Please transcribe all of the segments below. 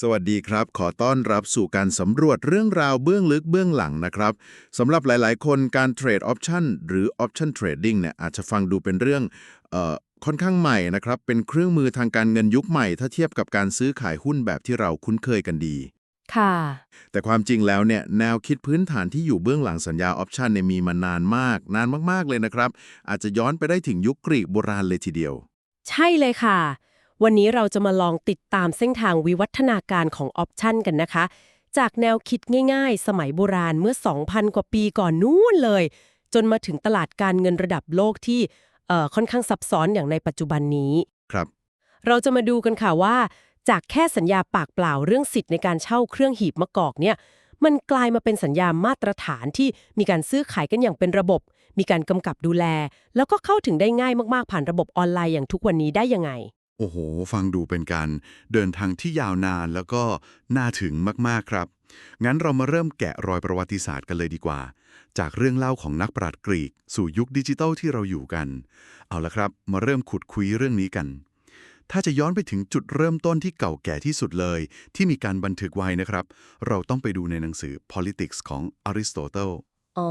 สวัสดีครับ ขอต้อนรับสู่การสำรวจเรื่องราวเบื้องลึกเบื้องหลังนะครับสำหรับหลายๆ คนการเทรดออปชันหรือออปชันเทรดดิ้งเนี่ยอาจจะฟังดูเป็นเรื่องเอ่อค่อนข้างใหม่นะครับ เป็นเครื่องมือทางการเงินยุคใหม่ ถ้าเทียบกับการซื้อขายหุ้นแบบที่เราคุ้นเคยกันดี ค่ะ แต่ความจริงแล้วเนี่ยแนวคิดพื้นฐานที่อยู่เบื้องหลังสัญญาออปชันเนี่ยมีมานานมาก นานมากๆเลยนะครับ อาจจะย้อนไปได้ถึงยุคกรีกโบราณเลยทีเดียว ใช่เลยค่ะ วันนี้เราจะมาลองติดตามเส้นทางวิวัฒนาการของออปชันกันนะคะ จากแนวคิดง่ายๆ สมัยโบราณเมื่อ 2,000 กว่าปีก่อนนู้นเลย จนมาถึงตลาดการเงินระดับโลกที่เอ่อค่อนข้างซับซ้อนอย่างในปัจจุบันนี้ ครับ เราจะมาดูกันค่ะว่า จากแค่สัญญาปากเปล่าเรื่องสิทธิ์ในการเช่าเครื่องหีบมะกอกเนี่ย มันกลายมาเป็นสัญญามาตรฐานที่มีการซื้อขายกันอย่างเป็นระบบ มีการกำกับดูแล แล้วก็เข้าถึงได้ง่ายมากๆผ่านระบบออนไลน์อย่างทุกวันนี้ได้ยังไง โอ้โห ฟังดูเป็นการเดินทางที่ยาวนานแล้วก็น่าถึงมาก ๆ ครับ งั้นเรามาเริ่มแกะรอยประวัติศาสตร์กันเลยดีกว่า จากเรื่องเล่าของนักปราชญ์กรีก สู่ยุคดิจิทัลที่เราอยู่กัน เอาละครับ มาเริ่มขุดคุยเรื่องนี้กัน ถ้าจะย้อนไปถึงจุดเริ่มต้นที่เก่าแก่ที่สุดเลย ที่มีการบันทึกไว้นะครับ เราต้องไปดูในหนังสือ Politics ของอริสโตเติล อ๋อ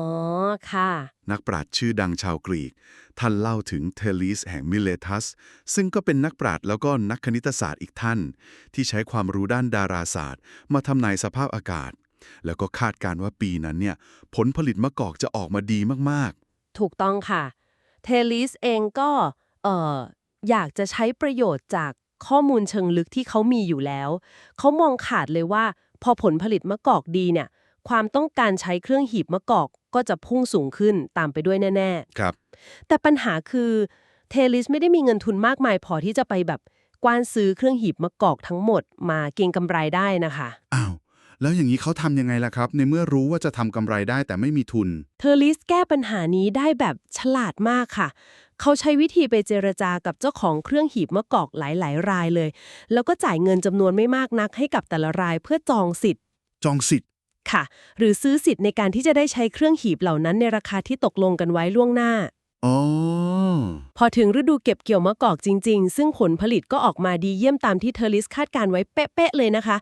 ค่ะ นักปราชญ์ชื่อดังชาวกรีก ท่านเล่าถึงเทลิสแห่งมิเลทัส ซึ่งก็เป็นนักปราชญ์แล้วก็นักคณิตศาสตร์อีกท่าน ที่ใช้ความรู้ด้านดาราศาสตร์ มาทำนายสภาพอากาศ แล้วก็คาดการณ์ว่าปีนั้นเนี่ย ผลผลิตมะกอกจะออกมาดีมากถูกต้องค่ะ เทลิสเองก็เอ่ออยากจะใช้ประโยชน์จากข้อมูลเชิงลึกที่เขามีอยู่แล้ว เขามองขาดเลยว่า พอผลผลิตมะกอกดีเนี่ย ความต้องการใช้เครื่องหีบมะกอกก็จะพุ่งสูงขึ้นตามไปด้วยแน่ๆ ครับๆแต่ปัญหาคือเทลิสไม่ได้มีเงินทุนมากมายพอที่จะไปแบบกว้านซื้อเครื่องหีบมะกอกทั้งหมดมาเก็งกำไรได้นะคะ อ้าว แล้วอย่างนี้เขาทำยังไงล่ะครับ ในเมื่อรู้ว่าจะทำกำไรได้แต่ไม่มีทุน เทอร์ลิสแก้ปัญหานี้ได้แบบฉลาดมากค่ะ เขาใช้วิธีไปเจรจากับเจ้าของเครื่องหีบมะกอกหลาย ๆ รายเลย แล้วก็จ่ายเงินจำนวนไม่มากนักให้กับแต่ละรายเพื่อจองสิทธิ์ จองสิทธิ์ ค่ะ หรือซื้อสิทธิ์ในการที่จะได้ใช้เครื่องหีบเหล่านั้นในราคาที่ตกลงกันไว้ล่วงหน้า อ๋อ พอถึงฤดูเก็บเกี่ยวมะกอกจริง ๆ ซึ่งผลผลิตก็ออกมาดีเยี่ยมตามที่เทอร์ลิสคาดการไว้เป๊ะๆเลยนะคะ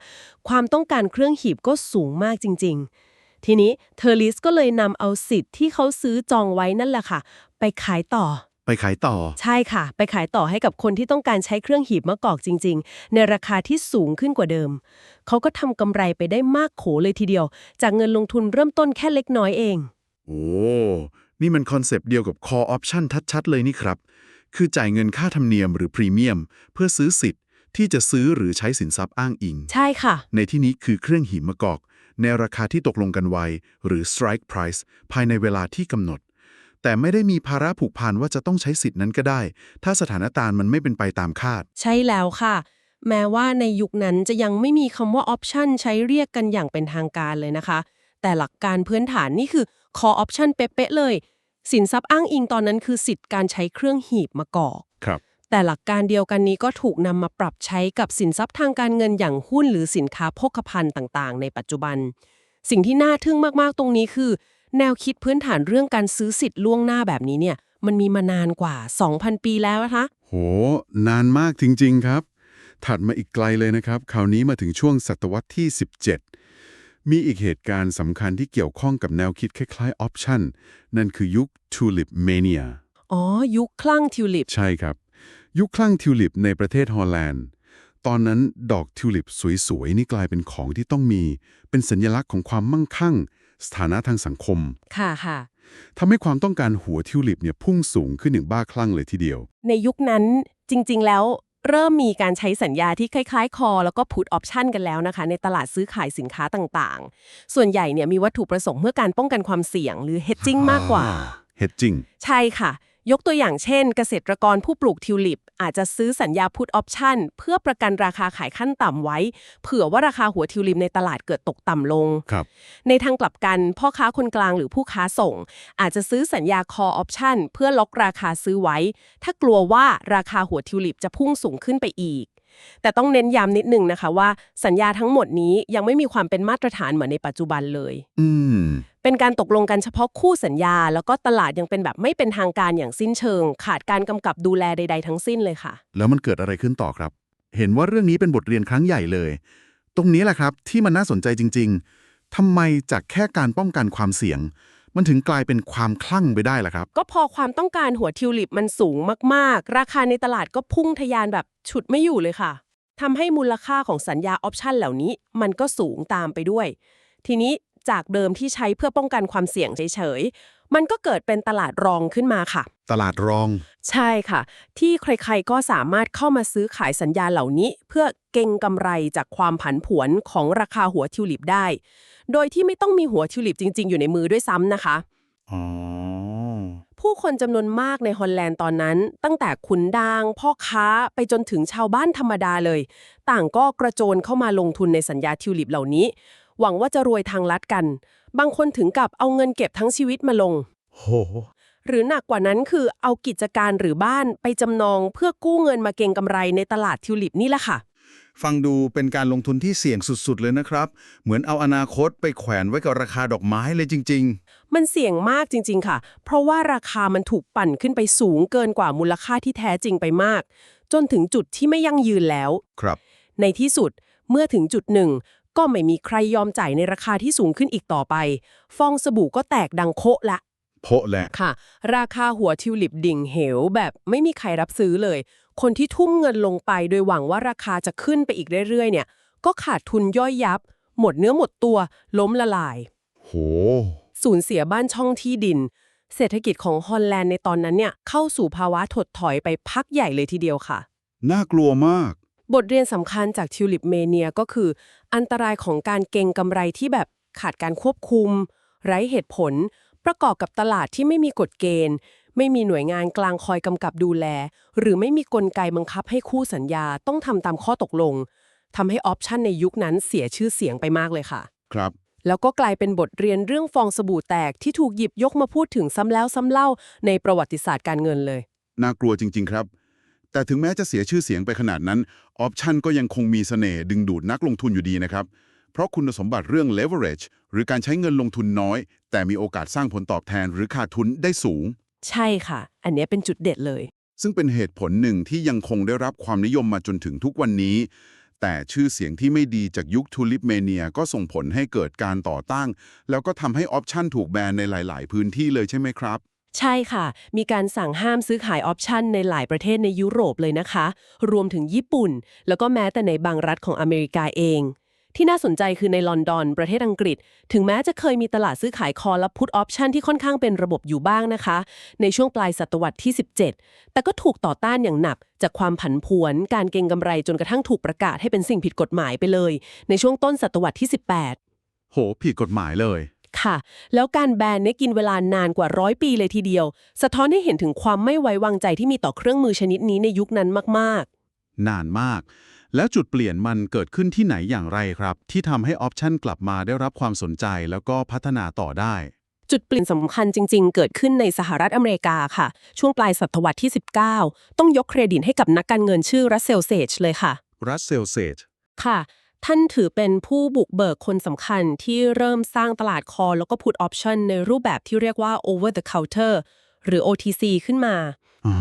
ความต้องการเครื่องหีบก็สูงมากจริง ๆ ทีนี้เทอร์ลิสก็เลยนำเอาสิทธิ์ที่เขาซื้อจองไว้นั่นแหละค่ะ ไปขายต่อ ไปขายต่อ ใช่ค่ะ ไปขายต่อให้กับคนที่ต้องการใช้เครื่องหีบมะกอกจริง ๆ ในราคาที่สูงขึ้นกว่าเดิม เขาก็ทำกำไรไปได้มากโขเลยทีเดียว จากเงินลงทุนเริ่มต้นแค่เล็กน้อยเอง โอ้ นี่มันคอนเซปต์เดียวกับ call option ชัดๆ เลยนี่ครับ คือจ่ายเงินค่าธรรมเนียมหรือพรีเมียม เพื่อซื้อสิทธิ์ที่จะซื้อหรือใช้สินทรัพย์อ้างอิง ใช่ค่ะ ในที่นี้คือเครื่องหิมมะกอก ในราคาที่ตกลงกันไว้ หรือ strike price ภายในเวลาที่กำหนด แต่ไม่ได้มีภาระผูกพันว่าจะต้องใช้สิทธิ์นั้นก็ได้ ถ้าสถานการณ์มันไม่เป็นไปตามคาด ใช่แล้วค่ะ แม้ว่าในยุคนั้นจะยังไม่มีคำว่า option ใช้เรียกกันอย่างเป็นทางการเลยนะคะ แต่หลักการพื้นฐานนี่คือ core option เป๊ะๆเลย สินทรัพย์อ้างอิงตอนนั้นคือสิทธิ์การใช้เครื่องหีบมากอกครับแต่หลักการเดียวกันนี้ก็ถูกนำมาปรับใช้กับสินทรัพย์ทางการเงินอย่างหุ้นหรือสินค้าโภคภัณฑ์ต่าง ๆ ในปัจจุบัน สิ่งที่น่าทึ่งมาก ๆ ตรงนี้คือ แนวคิดพื้นฐานเรื่องการซื้อสิทธิ์ล่วงหน้าแบบนี้เนี่ย มันมีมานานกว่า 2,000 ปีแล้วนะคะ โห นานมากจริง ๆ ครับ ถัดมาอีกไกลเลยนะครับ คราวนี้มาถึงช่วงศตวรรษที่ 17 มีอีกเหตุการณ์สำคัญที่เกี่ยวข้องกับแนวคิดคล้ายๆ option นั่นคือยุค tulip mania อ๋อ ยุคคลั่งทิวลิป ใช่ครับ ยุคคลั่งทิวลิปในประเทศฮอลแลนด์ตอนนั้นดอกทิวลิปสวยๆ นี่กลายเป็นของที่ต้องมี เป็นสัญลักษณ์ของความมั่งคั่ง สถานะทางสังคม ค่ะค่ะ ทำให้ความต้องการหัวทิวลิปเนี่ยพุ่งสูงขึ้นอย่างบ้าคลั่งเลยทีเดียว ในยุคนั้นจริง ๆ แล้วเริ่มมีการใช้สัญญาที่คล้ายๆ คอ แล้วก็พุทออปชันกันแล้วนะคะ ในตลาดซื้อขายสินค้าต่างๆ ส่วนใหญ่เนี่ยมีวัตถุประสงค์เพื่อการป้องกันความเสี่ยง หรือ hedging มากกว่า hedging ใช่ค่ะ ยกตัวอย่างเช่น เกษตรกรผู้ปลูกทิวลิป อาจจะซื้อสัญญาพุทออปชันเพื่อประกันราคาขายขั้นต่ำไว้ เผื่อว่าราคาหัวทิวลิปในตลาดเกิดตกต่ำลงครับในทางกลับกันพ่อค้าคนกลางหรือผู้ค้าส่ง อาจจะซื้อสัญญา call option เพื่อล็อกราคาซื้อไว้ ถ้ากลัวว่าราคาหัวทิวลิปจะพุ่งสูงขึ้นไปอีก แต่ต้องเน้นย้ำนิดนึงนะคะว่าสัญญาทั้งหมดนี้ยังไม่มีความเป็นมาตรฐานเหมือนในปัจจุบันเลย อืม เป็นการตกลงกันเฉพาะคู่สัญญา แล้วก็ตลาดยังเป็นแบบไม่เป็นทางการอย่างสิ้นเชิง ขาดการกำกับดูแลใด ๆ ทั้งสิ้นเลยค่ะ แล้วมันเกิดอะไรขึ้นต่อครับ เห็นว่าเรื่องนี้เป็นบทเรียนครั้งใหญ่เลย ตรงนี้แหละครับที่มันน่าสนใจจริง ๆทำไมจากแค่การป้องกันความเสี่ยง มันถึงกลายเป็นความคลั่งไปได้ล่ะครับ ก็พอความต้องการหัวทิวลิปมันสูงมากๆ ราคาในตลาดก็พุ่งทะยานแบบฉุดไม่อยู่เลยค่ะทำให้มูลค่าของสัญญาออปชันเหล่านี้ มันก็สูงตามไปด้วย ทีนี้จากเดิมที่ใช้เพื่อป้องกันความเสี่ยงเฉยๆ มันก็เกิดเป็นตลาดรองขึ้นมาค่ะ ตลาดรอง ใช่ค่ะ ที่ใครๆก็สามารถเข้ามาซื้อขายสัญญาเหล่านี้ เพื่อเก็งกำไรจากความผันผวนของราคาหัวทิวลิปได้ โดยที่ไม่ต้องมีหัวทิวลิปจริง ๆ อยู่ในมือด้วยซ้ำนะคะอ๋อผู้คนจำนวนมากในฮอลแลนด์ตอนนั้น ตั้งแต่ขุนดาง พ่อค้าไปจนถึงชาวบ้านธรรมดาเลย ต่างก็กระโจนเข้ามาลงทุนในสัญญาทิวลิปเหล่านี้ หวังว่าจะรวยทางลัดกัน บางคนถึงกับเอาเงินเก็บทั้งชีวิตมาลง โห หรือหนักกว่านั้นคือเอากิจการหรือบ้านไปจำนองเพื่อกู้เงินมาเก็งกำไรในตลาดทิวลิปนี่แหละค่ะ ฟังดูเป็นการลงทุนที่เสี่ยงสุดๆเลยนะครับ เหมือนเอาอนาคตไปแขวนไว้กับราคาดอกไม้เลยจริงมันเสี่ยงมากจริง ๆ ค่ะ เพราะว่าราคามันถูกปั่นขึ้นไปสูงเกินกว่ามูลค่าที่แท้จริงไปมาก จนถึงจุดที่ไม่ยั่งยืนแล้วๆครับ ในที่สุดเมื่อถึงจุดหนึ่ง ก็ไม่มีใครยอมจ่ายในราคาที่สูงขึ้นอีกต่อไป ฟองสบู่ก็แตกดังโคะละ โพะแหละ ค่ะ ราคาหัวทิวลิปดิ่งเหวแบบไม่มีใครรับซื้อเลย คนที่ทุ่มเงินลงไปโดยหวังว่าราคาจะขึ้นไปอีกเรื่อยๆเนี่ย ก็ขาดทุนย่อยยับ หมดเนื้อหมดตัว ล้มละลาย โห สูญเสียบ้านช่องที่ดิน เศรษฐกิจของฮอลแลนด์ในตอนนั้นเนี่ยเข้าสู่ภาวะถดถอยไปพักใหญ่เลยทีเดียวค่ะ น่ากลัวมาก บทเรียนสำคัญจากทิวลิปเมเนียก็คือ อันตรายของการเก็งกำไรที่แบบขาดการควบคุม ไร้เหตุผล ประกอบกับตลาดที่ไม่มีกฎเกณฑ์ ไม่มีหน่วยงานกลางคอยกำกับดูแล หรือไม่มีกลไกบังคับให้คู่สัญญาต้องทำตามข้อตกลงทำให้ออปชันในยุคนั้นเสียชื่อเสียงไปมากเลยค่ะ ครับ แล้วก็กลายเป็นบทเรียนเรื่องฟองสบู่แตกที่ถูกหยิบยกมาพูดถึงซ้ำแล้วซ้ำเล่าในประวัติศาสตร์การเงินเลย น่ากลัวจริง ๆ ครับ แต่ถึงแม้จะเสียชื่อเสียงไปขนาดนั้นออปชันก็ยังคงมีเสน่ห์ดึงดูดนักลงทุนอยู่ดีนะครับ เพราะคุณสมบัติเรื่อง leverage หรือการใช้เงินลงทุนน้อย แต่มีโอกาสสร้างผลตอบแทนหรือขาดทุนได้สูง ใช่ค่ะ อันเนี้ยเป็นจุดเด็ดเลย ซึ่งเป็นเหตุผลหนึ่งที่ยังคงได้รับความนิยมมาจนถึงทุกวันนี้ แต่ชื่อเสียงที่ไม่ดีจากยุคทูลิปเมเนียก็ส่งผลให้เกิดการต่อต้านแล้วก็ทำให้ออปชันถูกแบนในหลาย ๆ พื้นที่เลยใช่ไหมครับ ใช่ค่ะ มีการสั่งห้ามซื้อขายออปชันในหลายประเทศในยุโรปเลยนะคะ รวมถึงญี่ปุ่น แล้วก็แม้แต่ในบางรัฐของอเมริกาเอง ที่น่าสนใจคือในลอนดอน ประเทศอังกฤษ ถึงแม้จะเคยมีตลาดซื้อขายคอและพุทออปชันที่ค่อนข้างเป็นระบบอยู่บ้างนะคะ ในช่วงปลายศตวรรษที่ 17 แต่ก็ถูกต่อต้านอย่างหนัก จากความผันผวน การเก็งกำไรจนกระทั่งถูกประกาศให้เป็นสิ่งผิดกฎหมายไปเลย ในช่วงต้นศตวรรษที่ 18 โหผิดกฎหมายเลย ค่ะ แล้วการแบนเนี่ยกินเวลานานกว่าร้อยปีเลยทีเดียว สะท้อนให้เห็นถึงความไม่ไว้วางใจที่มีต่อเครื่องมือชนิดนี้ในยุคนั้นมากนานมาก แล้วจุดเปลี่ยนมันเกิดขึ้นที่ไหนอย่างไรครับ ที่ทำให้ออปชันกลับมาได้รับความสนใจแล้วก็พัฒนาต่อได้ๆจุดเปลี่ยนสำคัญจริง ๆ เกิดขึ้นในสหรัฐอเมริกาค่ะ ช่วงปลายศตวรรษที่ 19 ต้องยกเครดิตให้กับนักการเงินชื่อรัสเซลเซจเลยค่ะ รัสเซลเซจค่ะ ท่านถือเป็นผู้บุกเบิกคนสำคัญที่เริ่มสร้างตลาดคอแล้วก็ put option ในรูปแบบที่เรียกว่า over the counter หรือ OTC ขึ้นมาอ๋อ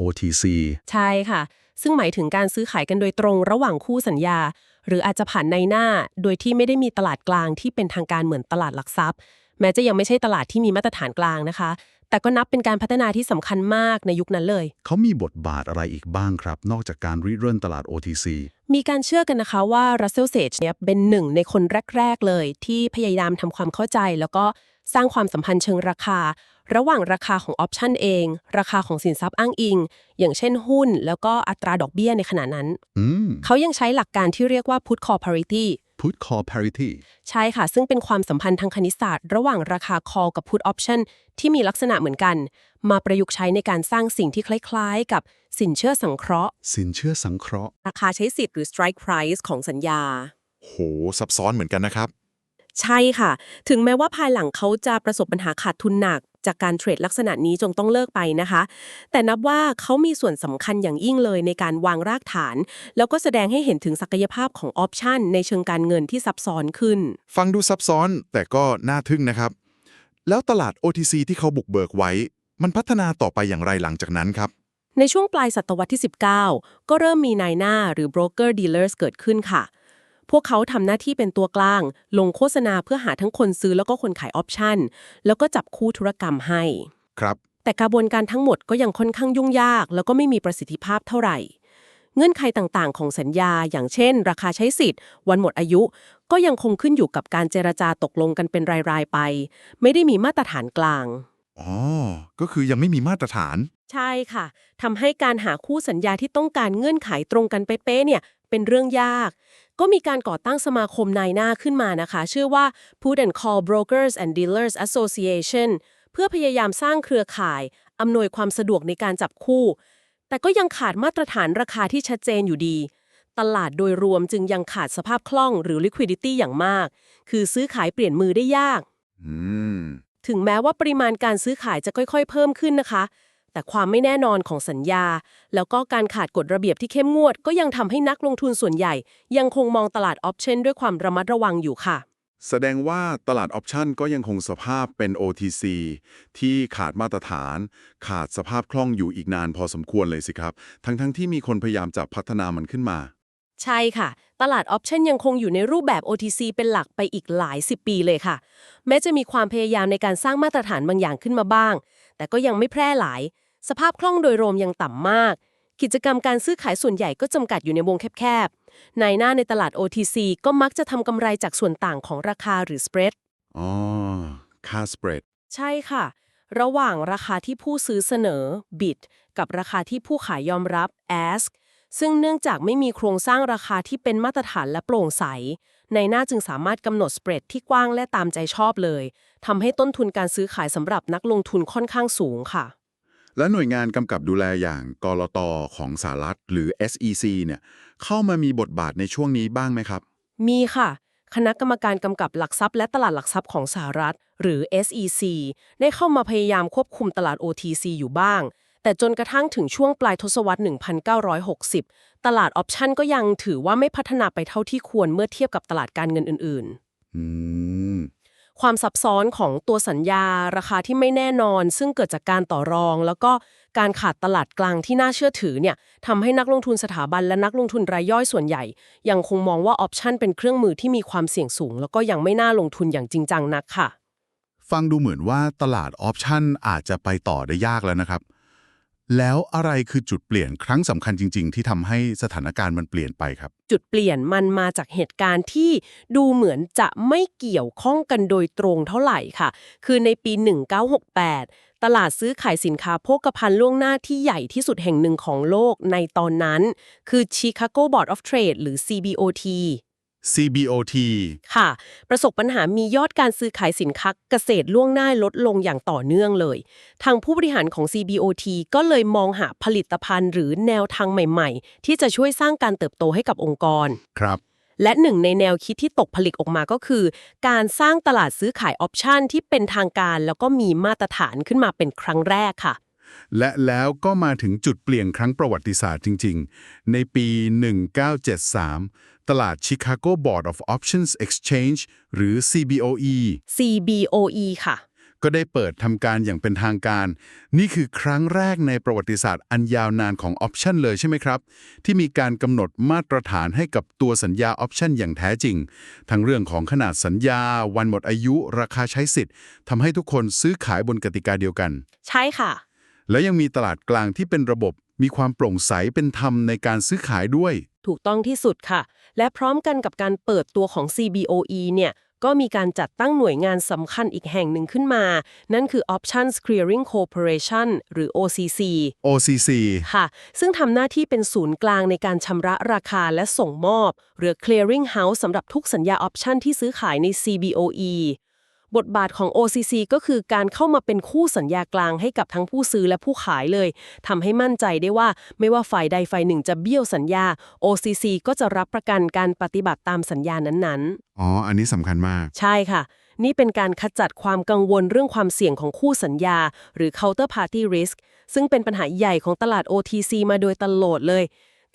OTC ใช่ค่ะ ซึ่งหมายถึงการซื้อขายกันโดยตรงระหว่างคู่สัญญา หรืออาจจะผ่านในหน้า โดยที่ไม่ได้มีตลาดกลางที่เป็นทางการเหมือนตลาดหลักทรัพย์ แม้จะยังไม่ใช่ตลาดที่มีมาตรฐานกลางนะคะ แต่ก็นับเป็นการพัฒนาที่สำคัญมากในยุคนั้นเลย เขามีบทบาทอะไรอีกบ้างครับ นอกจากการริเริ่มตลาด OTC มีการเชื่อกันนะคะว่า Russell Sage เนี่ยเป็นหนึ่งในคนแรก ๆ เลย ที่พยายามทำความเข้าใจ แล้วก็สร้างความสัมพันธ์เชิงราคา ระหว่างราคาของออปชันเอง ราคาของสินทรัพย์อ้างอิง อย่างเช่นหุ้น แล้วก็อัตราดอกเบี้ยในขณะนั้นอืมเขายังใช้หลักการที่เรียกว่า put call parity Put Call Parity ใช่ค่ะ ซึ่งเป็นความสัมพันธ์ทางคณิตศาสตร์ ระหว่างราคา call กับ put option ที่มีลักษณะเหมือนกัน มาประยุกต์ใช้ในการสร้างสิ่งที่คล้ายๆ กับสินเชื่อสังเคราะห์ สินเชื่อสังเคราะห์ ราคาใช้สิทธิ์หรือ strike price ของสัญญา โห ซับซ้อนเหมือนกันนะครับ ใช่ค่ะ ถึงแม้ว่าภายหลังเขาจะประสบปัญหาขาดทุนหนัก จากการเทรดลักษณะนี้จงต้องเลิกไปนะคะ แต่นับว่าเขามีส่วนสำคัญอย่างยิ่งเลยในการวางรากฐาน แล้วก็แสดงให้เห็นถึงศักยภาพของออปชันในเชิงการเงินที่ซับซ้อนขึ้น ฟังดูซับซ้อนแต่ก็น่าทึ่งนะครับ แล้วตลาด OTC ที่เขาบุกเบิกไว้ มันพัฒนาต่อไปอย่างไรหลังจากนั้นครับในช่วงปลายศตวรรษที่ 19 ก็เริ่มมีนายหน้าหรือ broker dealers เกิดขึ้นค่ะ พวกเขาทำหน้าที่เป็นตัวกลาง ลงโฆษณาเพื่อหาทั้งคนซื้อแล้วก็คนขายออปชันแล้วก็จับคู่ธุรกรรมให้ ครับ แต่กระบวนการทั้งหมดก็ยังค่อนข้างยุ่งยาก แล้วก็ไม่มีประสิทธิภาพเท่าไหร่ เงื่อนไขต่างๆ ของสัญญา อย่างเช่น ราคาใช้สิทธิ์ วันหมดอายุ ก็ยังคงขึ้นอยู่กับการเจรจาตกลงกันเป็นรายๆไป ไม่ได้มีมาตรฐานกลาง อ๋อ ก็คือยังไม่มีมาตรฐาน ใช่ค่ะทำให้การหาคู่สัญญาที่ต้องการเงื่อนไขตรงกันเป๊ะๆเนี่ยเป็นเรื่องยาก ก็มีการก่อตั้งสมาคมนายหน้าขึ้นมานะคะ ชื่อว่า Put and Call Brokers and Dealers Association เพื่อพยายามสร้างเครือข่าย อำนวยความสะดวกในการจับคู่ แต่ก็ยังขาดมาตรฐานราคาที่ชัดเจนอยู่ดี ตลาดโดยรวมจึงยังขาดสภาพคล่องหรือ liquidity อย่างมาก คือซื้อขายเปลี่ยนมือได้ยากอืมถึงแม้ว่าปริมาณการซื้อขายจะค่อย ๆ เพิ่มขึ้นนะคะ แต่ความไม่แน่นอนของสัญญา แล้วก็การขาดกฎระเบียบที่เข้มงวด ก็ยังทำให้นักลงทุนส่วนใหญ่ ยังคงมองตลาดออปชั่นด้วยความระมัดระวังอยู่ค่ะ แสดงว่าตลาดออปชันก็ยังคงสภาพเป็น OTC ที่ขาดมาตรฐาน ขาดสภาพคล่องอยู่อีกนานพอสมควรเลยสิครับ ทั้งๆทที่มีคนพยายามจะพัฒนามันขึ้นมา ใช่ค่ะ ตลาดออปชั่นยังคงอยู่ในรูปแบบ OTC เป็นหลักไปอีกหลายสิบปีเลยค่ะ แม้จะมีความพยายามในการสร้างมาตรฐานบางอย่างขึ้นมาบ้าง แต่ก็ยังไม่แพร่หลาย สภาพคล่องโดยรวมยังต่ำมาก กิจกรรมการซื้อขายส่วนใหญ่ก็จำกัดอยู่ในวงแคบๆนายหน้าในตลาด OTC ก็มักจะทำกำไรจากส่วนต่างของราคาหรือ spread อ๋อค่าสเปรดใช่ค่ะ ระหว่างราคาที่ผู้ซื้อเสนอ bid กับราคาที่ผู้ขายยอมรับ ask ซึ่งเนื่องจากไม่มีโครงสร้างราคาที่เป็นมาตรฐานและโปร่งใส ในหน้าจึงสามารถกำหนด spread ที่กว้างและตามใจชอบเลยทำให้ต้นทุนการซื้อขายสำหรับนักลงทุนค่อนข้างสูงค่ะ และหน่วยงานกำกับดูแลอย่างกรตของสหรัฐหรือ SEC เนี่ยเข้ามามีบทบาทในช่วงนี้บ้างไหมครับ มีค่ะ คณะกรรมการกำกับหลักทรัพย์และตลาดหลักทรัพย์ของสหรัฐ หรือ SEC ได้เข้ามาพยายามควบคุมตลาด OTC อยู่บ้าง แต่จนกระทั่งถึงช่วงปลายทศวรรษ 1960 ตลาดออปชันก็ยังถือว่าไม่พัฒนาไปเท่าที่ควรเมื่อเทียบกับตลาดการเงินอื่นอืมๆ ความซับซ้อนของตัวสัญญา ราคาที่ไม่แน่นอน ซึ่งเกิดจากการต่อรอง แล้วก็การขาดตลาดกลางที่น่าเชื่อถือเนี่ยทำให้นักลงทุนสถาบันและนักลงทุนรายย่อยส่วนใหญ่ ยังคงมองว่าออปชันเป็นเครื่องมือที่มีความเสี่ยงสูง แล้วก็ยังไม่น่าลงทุนอย่างจริงจังนักค่ะ ฟังดูเหมือนว่าตลาดออปชันอาจจะไปต่อได้ยากแล้วนะครับ แล้วอะไรคือจุดเปลี่ยนครั้งสำคัญจริง ๆ ที่ทำให้สถานการณ์มันเปลี่ยนไปครับ จุดเปลี่ยนมันมาจากเหตุการณ์ที่ดูเหมือนจะไม่เกี่ยวข้องกันโดยตรงเท่าไหร่ค่ะ คือในปี 1968 ตลาดซื้อขายสินค้าโภคภัณฑ์ล่วงหน้าที่ใหญ่ที่สุดแห่งหนึ่งของโลกในตอนนั้น คือ Chicago Board of Trade หรือ CBOT CBOT ค่ะ ประสบปัญหามียอดการซื้อขายสินค้าเกษตรล่วงหน้าลดลงอย่างต่อเนื่องเลย ทางผู้บริหารของ CBOT ก็เลยมองหาผลิตภัณฑ์หรือแนวทางใหม่ๆ ที่จะช่วยสร้างการเติบโตให้กับองค์กร ครับ และหนึ่งในแนวคิดที่ตกผลึกออกมาก็คือ การสร้างตลาดซื้อขายออปชันที่เป็นทางการ แล้วก็มีมาตรฐานขึ้นมาเป็นครั้งแรกค่ะ และแล้วก็มาถึงจุดเปลี่ยนครั้งประวัติศาสตร์จริง ๆ ในปี 1973 ตลาด Chicago Board of Options Exchange หรือ CBOE CBOE ค่ะ ก็ได้เปิดทำการอย่างเป็นทางการ นี่คือครั้งแรกในประวัติศาสตร์อันยาวนานของออปชันเลยใช่ไหมครับ ที่มีการกำหนดมาตรฐานให้กับตัวสัญญาออปชันอย่างแท้จริง ทั้งเรื่องของขนาดสัญญา วันหมดอายุ ราคาใช้สิทธิ์ทำให้ทุกคนซื้อขายบนกติกาเดียวกัน ใช่ค่ะ และยังมีตลาดกลางที่เป็นระบบ มีความโปร่งใสเป็นธรรมในการซื้อขายด้วย ถูกต้องที่สุดค่ะ และพร้อมกันกับการเปิดตัวของ CBOE เนี่ยก็มีการจัดตั้งหน่วยงานสำคัญอีกแห่งหนึ่งขึ้นมา นั่นคือ Options Clearing Corporation หรือ OCC OCC ค่ะ ซึ่งทำหน้าที่เป็นศูนย์กลางในการชำระราคาและส่งมอบ หรือ clearing house สำหรับทุกสัญญาออปชันที่ซื้อขายใน CBOE บทบาทของ OCC ก็คือการเข้ามาเป็นคู่สัญญากลางให้กับทั้งผู้ซื้อและผู้ขายเลยทำให้มั่นใจได้ว่าไม่ว่าฝ่ายใดฝ่ายหนึ่งจะเบี้ยวสัญญา OCC ก็จะรับประกันการปฏิบัติตามสัญญานั้นๆ อ๋อ อันนี้สำคัญมาก ใช่ค่ะ นี่เป็นการขจัดความกังวลเรื่องความเสี่ยงของคู่สัญญา หรือ counterparty risk ซึ่งเป็นปัญหาใหญ่ของตลาด OTC มาโดยตลอดเลย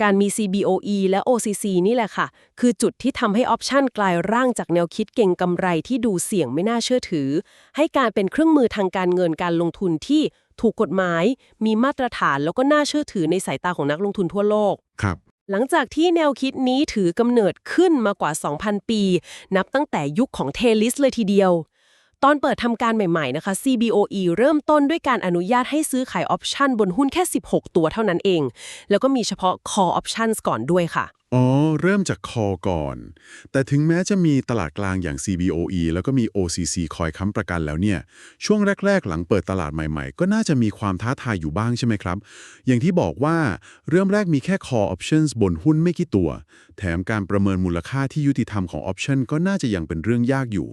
การมี CBOE และ OCC นี่แหละค่ะ คือจุดที่ทำให้ออปชันกลายร่างจากแนวคิดเก่งกำไรที่ดูเสี่ยงไม่น่าเชื่อถือ ให้การเป็นเครื่องมือทางการเงินการลงทุนที่ถูกกฎหมาย มีมาตรฐานแล้วก็น่าเชื่อถือในสายตาของนักลงทุนทั่วโลก ครับ หลังจากที่แนวคิดนี้ถือกำเนิดขึ้นมากว่า 2,000 ปี นับตั้งแต่ยุคของเทลิสเลยทีเดียว ตอนเปิดทำการใหม่ๆนะคะ CBOE เริ่มต้นด้วยการอนุญาตให้ซื้อขายออปชันบนหุ้นแค่ 16 ตัวเท่านั้นเอง แล้วก็มีเฉพาะ Call Options ก่อนด้วยค่ะ อ๋อ เริ่มจากคอก่อน แต่ถึงแม้จะมีตลาดกลางอย่าง CBOE แล้วก็มี OCC คอยค้ำประกันแล้วเนี่ย ช่วงแรก ๆ หลังเปิดตลาดใหม่ๆ ก็น่าจะมีความท้าทายอยู่บ้างใช่ไหมครับ อย่างที่บอกว่าเริ่มแรกมีแค่ call options บนหุ้นไม่กี่ตัว แถมการประเมินมูลค่าที่ยุติธรรมของ option ก็น่าจะยังเป็นเรื่องยากอยู่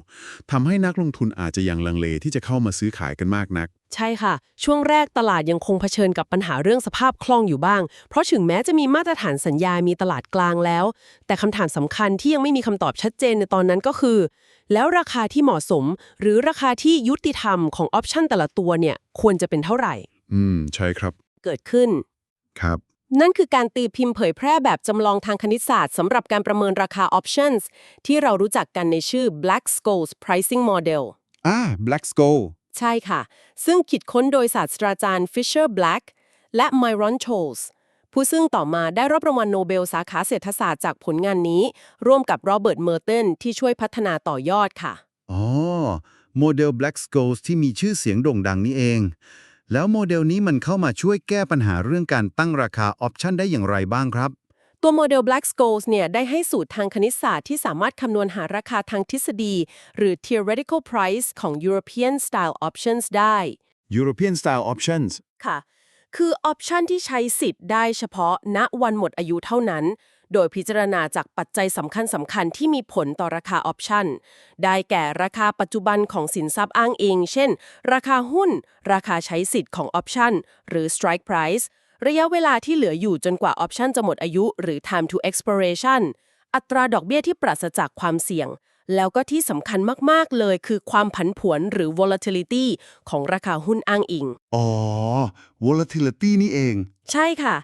ทำให้นักลงทุนอาจจะยังลังเลที่จะเข้ามาซื้อขายกันมากนัก ใช่ค่ะ ช่วงแรกตลาดยังคงเผชิญกับปัญหาเรื่องสภาพคล่องอยู่บ้าง เพราะถึงแม้จะมีมาตรฐานสัญญา มีตลาดกลางแล้ว แต่คำถามสำคัญที่ยังไม่มีคำตอบชัดเจนในตอนนั้นก็คือ แล้วราคาที่เหมาะสม หรือราคาที่ยุติธรรมของออปชันแต่ละตัวเนี่ยควรจะเป็นเท่าไหร่ อืม ใช่ครับ เกิดขึ้น ครับ นั่นคือการตีพิมพ์เผยแพร่แบบจำลองทางคณิตศาสตร์สำหรับการประเมินราคา options ที่เรารู้จักกันในชื่อ Black-Scholes pricing model อ่า Black Skull ใช่ค่ะ ซึ่งคิดค้นโดยศาสตราจารย์ Fisher Black และ Myron Scholes ผู้ซึ่งต่อมาได้รับรางวัลโนเบลสาขาเศรษฐศาสตร์จากผลงานนี้ ร่วมกับโรเบิร์ตเมอร์เทนที่ช่วยพัฒนาต่อยอดค่ะ อ๋อ โมเดล Black Scholes ที่มีชื่อเสียงโด่งดังนี้เอง แล้วโมเดลนี้มันเข้ามาช่วยแก้ปัญหาเรื่องการตั้งราคาออปชันได้อย่างไรบ้างครับ ตัวโมเดล Black-Scholes เนี่ยได้ให้สูตรทางคณิตศาสตร์ที่สามารถคำนวณหาราคาทางทฤษฎี หรือ theoretical price ของ European style options ได้ European Style Options ค่ะ คือออปชันที่ใช้สิทธิ์ได้เฉพาะณวันหมดอายุเท่านั้น โดยพิจารณาจากปัจจัยสำคัญสำคัญที่มีผลต่อราคาออปชันได้แก่ราคาปัจจุบันของสินทรัพย์อ้างอิง เช่น ราคาหุ้น ราคาใช้สิทธิ์ของออปชันหรือ strike price ระยะเวลาที่เหลืออยู่จนกว่าออปชันจะหมดอายุหรือ time to expiration อัตราดอกเบี้ยที่ปราศจากความเสี่ยง แล้วก็ที่สำคัญมาก ๆ เลยคือความผันผวนหรือ volatility ของราคาหุ้นอ้างอิง อ๋อ volatility นี่เอง ใช่ค่ะ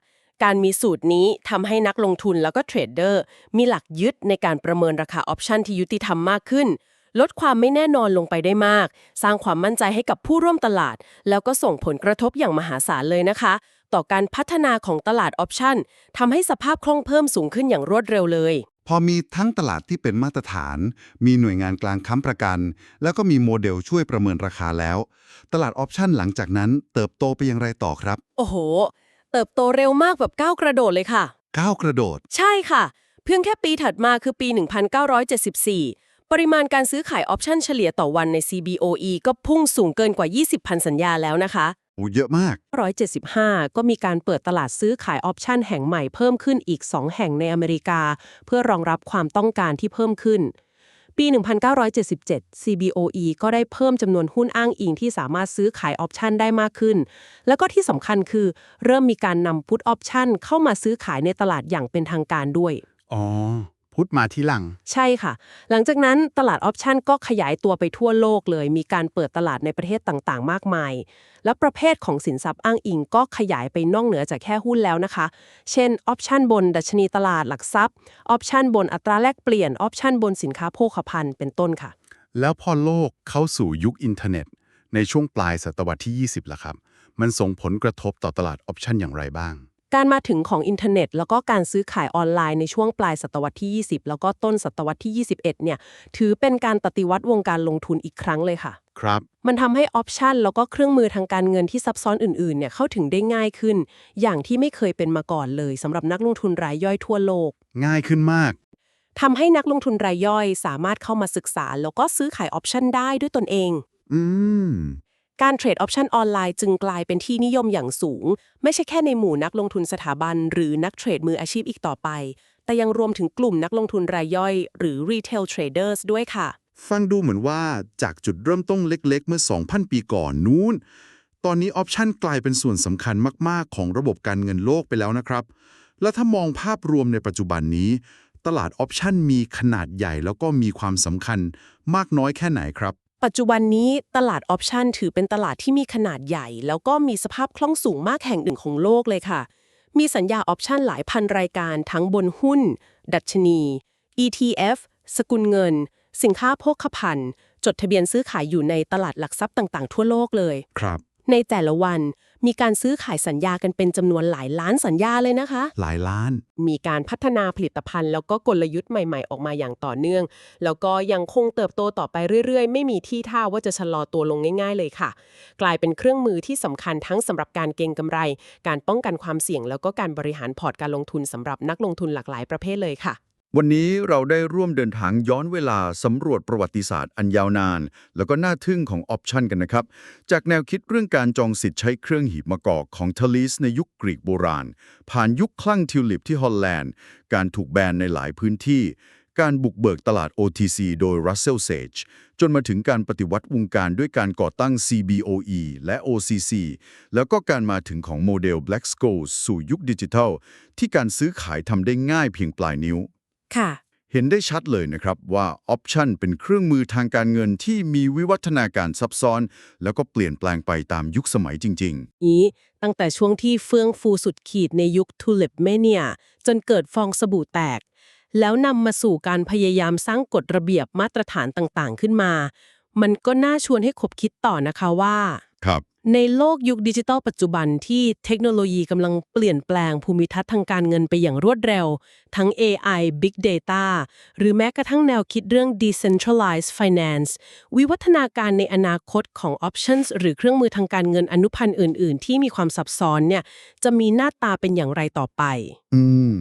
การมีสูตรนี้ทำให้นักลงทุนแล้วก็เทรดเดอร์มีหลักยึดในการประเมินราคาออปชันที่ยุติธรรมมากขึ้น ลดความไม่แน่นอนลงไปได้มาก สร้างความมั่นใจให้กับผู้ร่วมตลาด แล้วก็ส่งผลกระทบอย่างมหาศาลเลยนะคะ ต่อการพัฒนาของตลาดออปชันทำให้สภาพคล่องเพิ่มสูงขึ้นอย่างรวดเร็วเลย พอมีทั้งตลาดที่เป็นมาตรฐาน มีหน่วยงานกลางค้ำประกัน แล้วก็มีโมเดลช่วยประเมินราคาแล้ว ตลาดออปชันหลังจากนั้น เติบโตไปอย่างไรต่อครับ โอ้โห เติบโตเร็วมากแบบก้าวกระโดดเลยค่ะก้าวกระโดด ใช่ค่ะ เพียงแค่ปีถัดมาคือปี 1974ปริมาณการซื้อขายออปชันเฉลี่ยต่อวันใน CBOE ก็พุ่งสูงเกินกว่า 20,000 สัญญาแล้วนะคะโอ้ เยอะมาก 175 ก็มีการเปิดตลาดซื้อขายออปชันแห่งใหม่เพิ่มขึ้นอีก 2 แห่งในอเมริกา เพื่อรองรับความต้องการที่เพิ่มขึ้น ปี 1977 CBOE ก็ได้เพิ่มจำนวนหุ้นอ้างอิงที่สามารถซื้อขายออปชันได้มากขึ้น แล้วก็ที่สำคัญคือ เริ่มมีการนำพุทออปชันเข้ามาซื้อขายในตลาดอย่างเป็นทางการด้วย อ๋อ พุทธมาที่หลัง ใช่ค่ะ หลังจากนั้นตลาดออปชันก็ขยายตัวไปทั่วโลกเลย มีการเปิดตลาดในประเทศต่างๆ มากมาย และประเภทของสินทรัพย์อ้างอิงก็ขยายไปนอกเหนือจากแค่หุ้นแล้วนะคะ เช่นออปชันบนดัชนีตลาดหลักทรัพย์ออปชันบนอัตราแลกเปลี่ยนออปชันบนสินค้าโภคภัณฑ์เป็นต้นค่ะ แล้วพอโลกเข้าสู่ยุคอินเทอร์เน็ต ในช่วงปลายศตวรรษที่ 20ล่ะครับ มันส่งผลกระทบต่อตลาดออปชันอย่างไรบ้าง การมาถึงของอินเทอร์เน็ต แล้วก็การซื้อขายออนไลน์ในช่วงปลายศตวรรษที่ 20 แล้วก็ต้นศตวรรษที่ 21 เนี่ย ถือเป็นการปฏิวัติวงการลงทุนอีกครั้งเลยค่ะ ครับ มันทำให้ออปชันแล้วก็เครื่องมือทางการเงินที่ซับซ้อนอื่นๆ เนี่ยเข้าถึงได้ง่ายขึ้น อย่างที่ไม่เคยเป็นมาก่อนเลยสำหรับนักลงทุนรายย่อยทั่วโลก ง่ายขึ้นมากทำให้นักลงทุนรายย่อยสามารถเข้ามาศึกษา แล้วก็ซื้อขายออปชันได้ด้วยตนเอง อืม การเทรดออปชันออนไลน์จึงกลายเป็นที่นิยมอย่างสูง ไม่ใช่แค่ในหมู่นักลงทุนสถาบัน หรือนักเทรดมืออาชีพอีกต่อไป แต่ยังรวมถึงกลุ่มนักลงทุนรายย่อย หรือ retail traders ด้วยค่ะ ฟังดูเหมือนว่าจากจุดเริ่มต้นเล็กๆ เมื่อ 2,000 ปีก่อนนู้น ตอนนี้ออปชันกลายเป็นส่วนสำคัญมากๆ ของระบบการเงินโลกไปแล้วนะครับ แล้วถ้ามองภาพรวมในปัจจุบันนี้ ตลาดออปชันมีขนาดใหญ่แล้วก็มีความสำคัญมากน้อยแค่ไหนครับ ปัจจุบันนี้ตลาดออปชันถือเป็นตลาดที่มีขนาดใหญ่ แล้วก็มีสภาพคล่องสูงมากแห่งหนึ่งของโลกเลยค่ะ มีสัญญาออปชันหลายพันรายการทั้งบนหุ้น ดัชนี ETF สกุลเงิน สินค้าโภคภัณฑ์ จดทะเบียนซื้อขายอยู่ในตลาดหลักทรัพย์ต่าง ๆ ทั่วโลกเลย ครับ ในแต่ละวัน มีการซื้อขายสัญญากันเป็นจำนวนหลายล้านสัญญาเลยนะคะ หลายล้าน มีการพัฒนาผลิตภัณฑ์ แล้วก็กลยุทธ์ใหม่ ๆ ออกมาอย่างต่อเนื่อง แล้วก็ยังคงเติบโตต่อไปเรื่อย ๆ ไม่มีที่ท่าว่าจะชะลอตัวลงง่าย ๆ เลยค่ะ กลายเป็นเครื่องมือที่สำคัญทั้งสำหรับการเก็งกำไร การป้องกันความเสี่ยง แล้วก็การบริหารพอร์ตการลงทุนสำหรับนักลงทุนหลากหลายประเภทเลยค่ะ วันนี้เราได้ร่วมเดินทางย้อนเวลาสำรวจประวัติศาสตร์อันยาวนาน แล้วก็น่าทึ่งของออปชันกันนะครับ จากแนวคิดเรื่องการจองสิทธิ์ใช้เครื่องหีบมะกอกของทลีสในยุคกรีกโบราณ ผ่านยุคคลั่งทิวลิปที่ฮอลแลนด์ การถูกแบนในหลายพื้นที่ การบุกเบิกตลาด OTC โดย Russell Sage จนมาถึงการปฏิวัติวงการด้วยการก่อตั้ง CBOE และ OCC แล้วก็การมาถึงของโมเดล Black Scholes สู่ยุคดิจิทัล ที่การซื้อขายทำได้ง่ายเพียงปลายนิ้ว ค่ะ เห็นได้ชัดเลยนะครับว่าออปชันเป็นเครื่องมือทางการเงินที่มีวิวัฒนาการซับซ้อน แล้วก็เปลี่ยนแปลงไปตามยุคสมัยจริง นี้ตั้งแต่ช่วงที่เฟื่องฟูสุดขีดในยุคทูลิปเมเนียจนเกิดฟองสบู่แตก แล้วนำมาสู่การพยายามสร้างกฎระเบียบมาตรฐานต่างๆ ขึ้นมา มันก็น่าชวนให้คบคิดต่อนะคะว่า ๆ ครับ ในโลกยุคดิจิทัลปัจจุบันที่เทคโนโลยีกำลังเปลี่ยนแปลงภูมิทัศน์ทางการเงินไปอย่างรวดเร็ว ทั้ง AI Big Data หรือแม้กระทั่งแนวคิดเรื่อง Decentralized Finance วิวัฒนาการในอนาคตของ Options หรือเครื่องมือทางการเงินอนุพันธ์อื่น ๆ ที่มีความซับซ้อนเนี่ยจะมีหน้าตาเป็นอย่างไรต่อไป อืม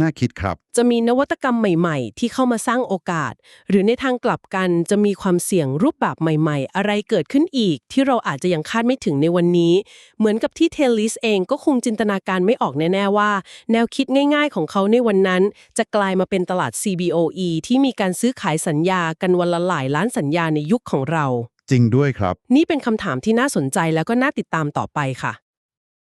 น่าคิดครับ จะมีนวัตกรรมใหม่ๆ ที่เข้ามาสร้างโอกาส หรือในทางกลับกันจะมีความเสี่ยงรูปแบบใหม่ๆ อะไรเกิดขึ้นอีก ที่เราอาจจะยังคาดไม่ถึงในวันนี้ เหมือนกับที่เทลลิสเองก็คงจินตนาการไม่ออกแน่ๆว่า แนวคิดง่ายๆ ของเขาในวันนั้น จะกลายมาเป็นตลาด CBOE ที่มีการซื้อขายสัญญากันวันละหลายล้านสัญญาในยุคของเรา จริงด้วยครับ นี่เป็นคำถามที่น่าสนใจแล้วก็น่าติดตามต่อไปค่ะ